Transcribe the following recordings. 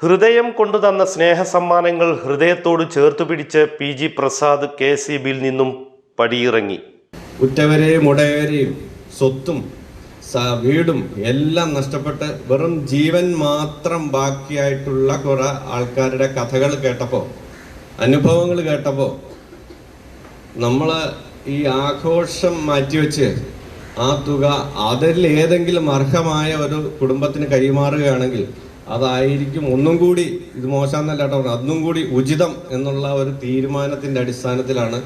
ഹൃദയം കൊണ്ടു തന്ന സ്നേഹസമ്മാനങ്ങൾ ഹൃദയത്തോട് ചേർത്തു പിടിച്ച് P G Prasad K C ബിയിൽ നിന്നും പടിയിറങ്ങി. ഉറ്റവരെയും ഉടയവരെയും സ്വത്തും വീടും എല്ലാം നഷ്ടപ്പെട്ട് വെറും ജീവൻ മാത്രം ബാക്കിയായിട്ടുള്ള കുറെ ആൾക്കാരുടെ കഥകൾ കേട്ടപ്പോൾ അനുഭവങ്ങൾ കേട്ടപ്പോൾ നമ്മൾ ഈ ആഘോഷം മാറ്റിവെച്ച് ആ തുക അതിൽ ഏതെങ്കിലും അർഹമായ ഒരു കുടുംബത്തിന് കൈമാറുകയാണെങ്കിൽ അതായിരിക്കും ഒന്നും കൂടി ഇത് മോശമെന്നല്ല കേട്ടോ ഒന്നും കൂടി ഉചിതം എന്നുള്ള ഒരു തീരുമാനത്തിന്റെ അടിസ്ഥാനത്തിലാണ്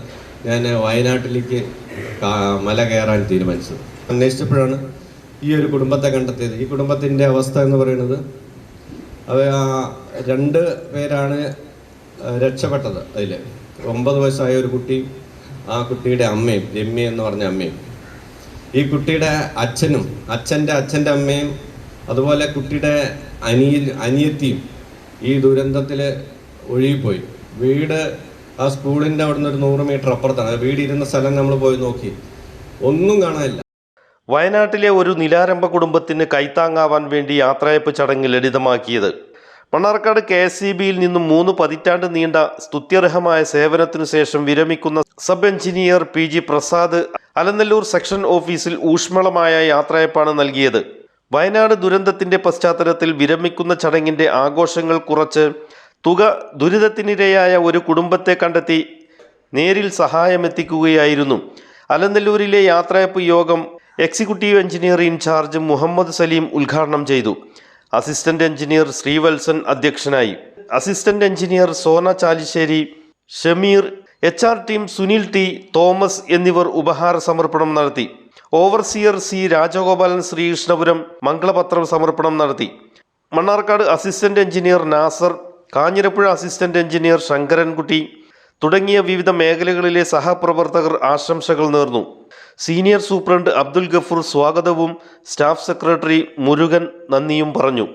ഞാൻ വയനാട്ടിലേക്ക് മല കയറാൻ തീരുമാനിച്ചത്. അന്വേഷിച്ചപ്പോഴാണ് ഈ ഒരു കുടുംബത്തെ കണ്ടെത്തിയത്. ഈ കുടുംബത്തിന്റെ അവസ്ഥ എന്ന് പറയുന്നത് അവ രണ്ട് പേരാണ് രക്ഷപ്പെട്ടത് അതിൽ ഒമ്പത് വയസ്സായ ഒരു കുട്ടി ആ കുട്ടിയുടെ അമ്മയും രമ്യ എന്ന് പറഞ്ഞ അമ്മയും. ഈ കുട്ടിയുടെ അച്ഛനും അച്ഛന്റെ അച്ഛന്റെ അമ്മയും അതുപോലെ കുട്ടിയുടെ അനിയ അനിയത്തിയും ഈ ദുരന്തത്തിൽ ഒഴുകിപ്പോയി. വീട് ആ സ്കൂളിന്റെ അവിടുന്ന് ഒരു നൂറ് മീറ്റർ അപ്പുറത്താണ്. വീട് ഇരുന്ന സ്ഥലം നമ്മൾ പോയി നോക്കി. ഒന്നും കാണാനില്ല. വയനാട്ടിലെ ഒരു നിലാരംഭ കുടുംബത്തിന് കൈത്താങ്ങാവാൻ വേണ്ടി യാത്രയപ്പ് ചടങ്ങ് ലളിതമാക്കിയത്. മണ്ണാർക്കാട് കെ എസ് സി ബിയിൽ നിന്നും മൂന്ന് പതിറ്റാണ്ട് നീണ്ട സ്തുത്യർഹമായ സേവനത്തിനു ശേഷം വിരമിക്കുന്ന sub engineer P G Prasad Alanallur section ഓഫീസിൽ ഊഷ്മളമായ യാത്രയപ്പാണ് നൽകിയത്. വയനാട് ദുരന്തത്തിന്റെ പശ്ചാത്തലത്തിൽ വിരമിക്കുന്ന ചടങ്ങിന്റെ ആഘോഷങ്ങൾ കുറച്ച് തുക ദുരിതത്തിനിരയായ ഒരു കുടുംബത്തെ കണ്ടെത്തി നേരിൽ സഹായമെത്തിക്കുകയായിരുന്നു. അലനല്ലൂരിലെ യാത്രയപ്പ് യോഗം executive engineer in charge Muhammad Saleem ഉദ്ഘാടനം ചെയ്തു. അസിസ്റ്റന്റ് എഞ്ചിനീയർ ശ്രീവത്സൻ അധ്യക്ഷനായി. Assistant engineer Sona Chalissery Shameer H R team Sunil T Thomas എന്നിവർ ഉപഹാര സമർപ്പണം നടത്തി. ഓവർസിയർ സി രാജഗോപാലൻ ശ്രീകൃഷ്ണപുരം മംഗളപത്രം സമർപ്പണം നടത്തി. Mannarkkad assistant engineer Nasar Kanjirappuzha assistant engineer Sankarankutty തുടങ്ങിയ വിവിധ മേഖലകളിലെ സഹപ്രവർത്തകർ ആശംസകൾ നേർന്നു. സീനിയർ സൂപ്രണ്ട് അബ്ദുൽ ഗഫൂർ സ്വാഗതവും സ്റ്റാഫ് സെക്രട്ടറി മുരുകൻ നന്ദിയും പറഞ്ഞു.